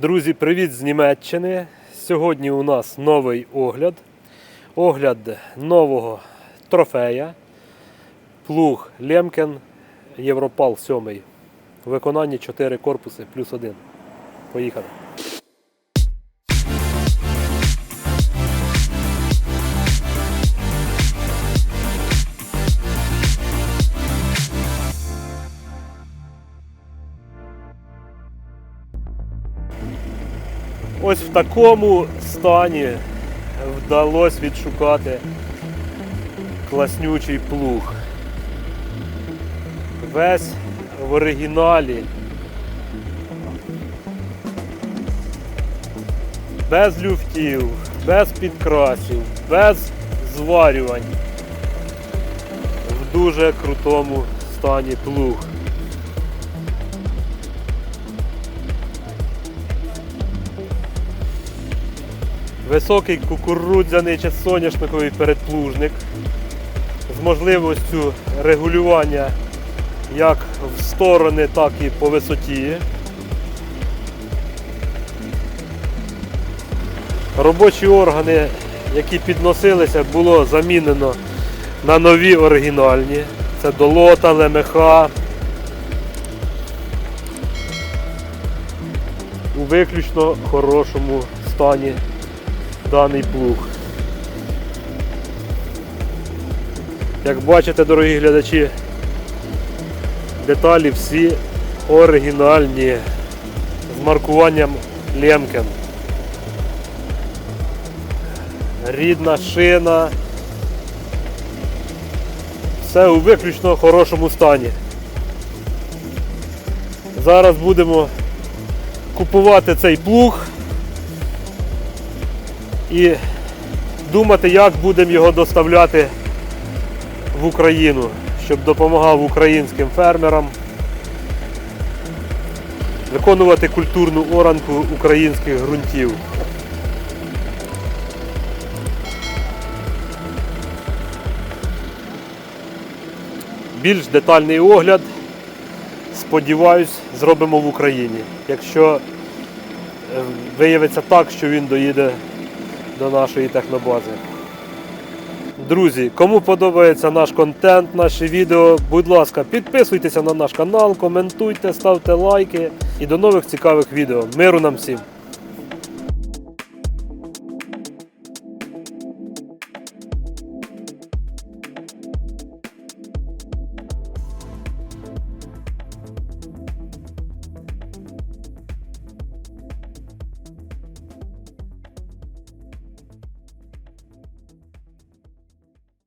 Друзі, привіт з Німеччини. Сьогодні у нас новий огляд. Огляд нового трофея. Плуг Лемкен Європал 7. Виконання 4 корпуси плюс 1. Поїхали. Ось в такому стані вдалося відшукати класнючий плуг. Весь в оригіналі. Без люфтів, без підкрасів, без зварювань. В дуже крутому стані плуг. Високий кукурудзяний чи соняшниковий передплужник з можливістю регулювання як в сторони, так і по висоті. Робочі органи, які підносилися, було замінено на нові оригінальні. Це долота, лемеха. У виключно хорошому стані даний плуг. Як бачите, дорогі глядачі, деталі всі оригінальні з маркуванням Лемкен. Рідна шина. Все у виключно хорошому стані. Зараз будемо купувати цей плуг і думати, як будемо його доставляти в Україну, щоб допомагав українським фермерам виконувати культурну оранку українських ґрунтів. Більш детальний огляд, сподіваюсь, зробимо в Україні. Якщо е, виявиться так, що він доїде до нашої технобази. Друзі, кому подобається наш контент, наші відео, будь ласка, підписуйтеся на наш канал, коментуйте, ставте лайки і до нових цікавих відео. Миру нам всім!